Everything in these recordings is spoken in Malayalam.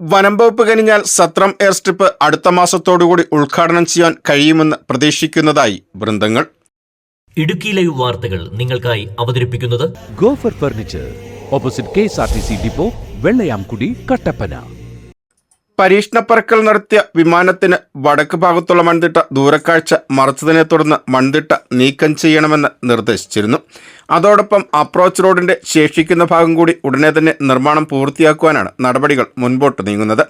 വനം വകുപ്പ് കനിഞ്ഞാൽ സത്രം എയർ സ്ട്രിപ്പ് അടുത്ത മാസത്തോടുകൂടി ഉദ്ഘാടനം ചെയ്യാൻ കഴിയുമെന്ന് പ്രതീക്ഷിക്കുന്നതായി വൃന്ദങ്ങൾ. ഇടുക്കി ലൈവ് വാർത്തകൾ നിങ്ങൾക്കായി അവതരിപ്പിക്കുന്നത് Gofer furniture opposite K S R T C depot Vellayamkudi Kattappana. പരീക്ഷണ പറക്കൽ നടത്തിയ വിമാനത്തിന് വടക്ക് ഭാഗത്തുള്ള മൺതിട്ട ദൂരക്കാഴ്ച മറച്ചതിനെ തുടർന്ന് മൺതിട്ട നീക്കം ചെയ്യണമെന്ന് നിർദ്ദേശിച്ചിരുന്നു. അതോടൊപ്പം അപ്രോച്ച് റോഡിന്റെ ശേഷിക്കുന്ന ഭാഗം കൂടി ഉടനെ തന്നെ നിർമ്മാണം പൂർത്തിയാക്കുവാനാണ് നടപടികൾ മുൻപോട്ട് നീങ്ങുന്നത്.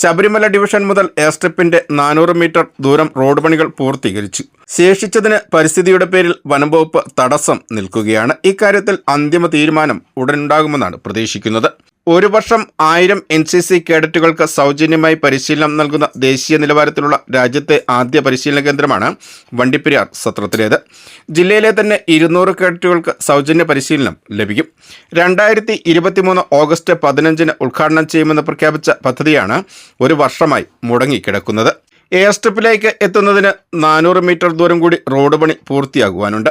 ശബരിമല ഡിവിഷൻ മുതൽ എയർ സ്ട്രിപ്പിന്റെ നാനൂറ് മീറ്റർ ദൂരം റോഡ് പണികൾ പൂർത്തീകരിച്ചു. ശേഷിച്ചതിന് പരിസ്ഥിതിയുടെ പേരിൽ വനംവകുപ്പ് തടസ്സം നിൽക്കുകയാണ്. ഇക്കാര്യത്തിൽ അന്തിമ തീരുമാനം ഉടനുണ്ടാകുമെന്നാണ് പ്രതീക്ഷിക്കുന്നത്. ഒരു വർഷം ആയിരം എൻ സി സി കേഡറ്റുകൾക്ക് സൗജന്യമായി പരിശീലനം നൽകുന്ന ദേശീയ നിലവാരത്തിലുള്ള രാജ്യത്തെ ആദ്യ പരിശീലന കേന്ദ്രമാണ് വണ്ടിപ്പെരിയാർ സത്രത്തിലേത്. ജില്ലയിലെ തന്നെ ഇരുന്നൂറ് കേഡറ്റുകൾക്ക് സൗജന്യ പരിശീലനം ലഭിക്കും. രണ്ടായിരത്തി ഇരുപത്തിമൂന്ന് ഓഗസ്റ്റ് പതിനഞ്ചിന് ഉദ്ഘാടനം ചെയ്യുമെന്ന് പ്രഖ്യാപിച്ച പദ്ധതിയാണ് ഒരു വർഷമായി മുടങ്ങിക്കിടക്കുന്നത്. എയർ സ്ട്രിപ്പിലേക്ക് എത്തുന്നതിന് നാനൂറ് മീറ്റർ ദൂരം കൂടി റോഡ് പണി പൂർത്തിയാകുവാനുണ്ട്.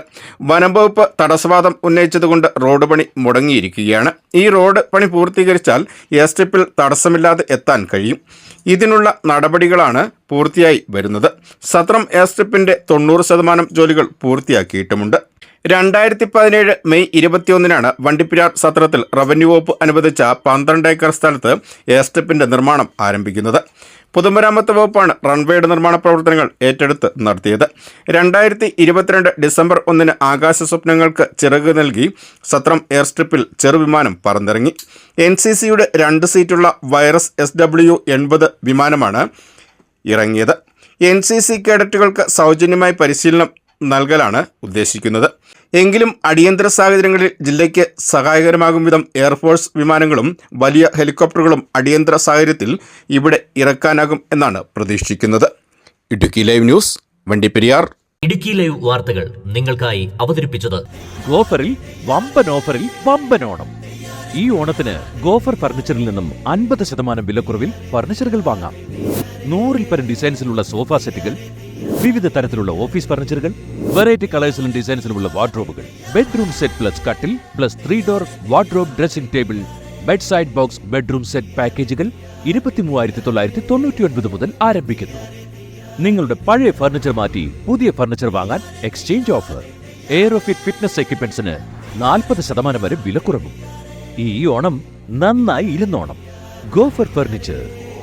വനം വകുപ്പ് തടസ്സവാദം ഉന്നയിച്ചതുകൊണ്ട് റോഡ് പണി മുടങ്ങിയിരിക്കുകയാണ്. ഈ റോഡ് പണി പൂർത്തീകരിച്ചാൽ എയർ സ്ട്രിപ്പിൽ തടസ്സമില്ലാതെ എത്താൻ കഴിയും. ഇതിനുള്ള നടപടികളാണ് പൂർത്തിയായി വരുന്നത്. സത്രം എയർ സ്ട്രിപ്പിന്റെ തൊണ്ണൂറ് ശതമാനം ജോലികൾ പൂർത്തിയാക്കിയിട്ടുമുണ്ട്. രണ്ടായിരത്തി പതിനേഴ് മെയ് ഇരുപത്തിയൊന്നിനാണ് വണ്ടിപ്പിരാർ സത്രത്തിൽ റവന്യൂ വകുപ്പ് അനുവദിച്ച പന്ത്രണ്ട് ഏക്കർ സ്ഥലത്ത് എയർ സ്ട്രിപ്പിന്റെ നിർമ്മാണം ആരംഭിക്കുന്നത്. പൊതുമരാമത്ത് വകുപ്പാണ് റൺവേയുടെ നിർമ്മാണ പ്രവർത്തനങ്ങൾ ഏറ്റെടുത്ത് നടത്തിയത്. രണ്ടായിരത്തി ഇരുപത്തിരണ്ട് ഡിസംബർ ഒന്നിന് ആകാശ സ്വപ്നങ്ങൾക്ക് ചിറക് നൽകി സത്രം എയർ സ്ട്രിപ്പിൽ ചെറുവിമാനം പറന്നിറങ്ങി. എൻ സി സിയുടെ രണ്ട് സീറ്റുള്ള വൈറസ് എസ് ഡബ്ല്യു എൺപത് വിമാനമാണ് ഇറങ്ങിയത്. എൻ സി സി കേഡറ്റുകൾക്ക് സൗജന്യമായി പരിശീലനം നൽകലാണ് ഉദ്ദേശിക്കുന്നത്. എങ്കിലും അടിയന്തര സാഹചര്യങ്ങളിൽ ജില്ലയ്ക്ക് സഹായകരമാകും വിധം എയർഫോഴ്സ് വിമാനങ്ങളും വലിയ ഹെലികോപ്റ്ററുകളും അടിയന്തര സാഹചര്യത്തിൽ ഇവിടെ ഇറക്കാനാകും എന്നാണ് പ്രതീക്ഷിക്കുന്നത്. Idukki live news Vandiperiyar. Idukki live വാർത്തകൾ നിങ്ങൾക്കായി അവതരിപ്പിച്ചത് ഓഫറിൽ വമ്പൻ ഓഫറിൽ വമ്പൻ ഓണം ഈ ഓണത്തിന് ഗോഫർ ഫർണിച്ചറിൽ നിന്നും അൻപത് ശതമാനം വിലക്കുറവിൽ ഫർണിച്ചറുകൾ വാങ്ങാം. നൂറിൽ പരം ഡിസൈൻസിലുള്ള സോഫ സെറ്റുകൾ വിവിധ തരത്തിലുള്ള ഓഫീസ് ഫർണിച്ചറുകൾ വെറൈറ്റി കളേഴ്സിലും ഡിസൈൻസിലുമുള്ള വാർഡ്രോബുകൾ ബെഡ്റൂം സെറ്റ് പ്ലസ് കട്ടിൽ plus three door wardrobe dressing table bed side box bedroom set പാക്കേജുകൾ ഇരുപത്തി മൂവായിരത്തി തൊള്ളായിരത്തി തൊണ്ണൂറ്റി ഒൻപത് മുതൽ ആരംഭിക്കുന്നു. നിങ്ങളുടെ പഴയ ഫർണിച്ചർ മാറ്റി പുതിയ ഫർണിച്ചർ വാങ്ങാൻ എക്സ്ചേഞ്ച് ഓഫർ എയറോഫിറ്റ് ഫിറ്റ്നസ് എക്യുപ്മെന്റ്സിന് നാൽപ്പത് ശതമാനം വരെ വിലക്കുറവും ഈ ഓണം നന്നായി ഇരുന്നോണം. Gofer furniture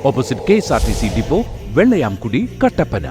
opposite K S R T C depot Vellayamkudi Kattappana.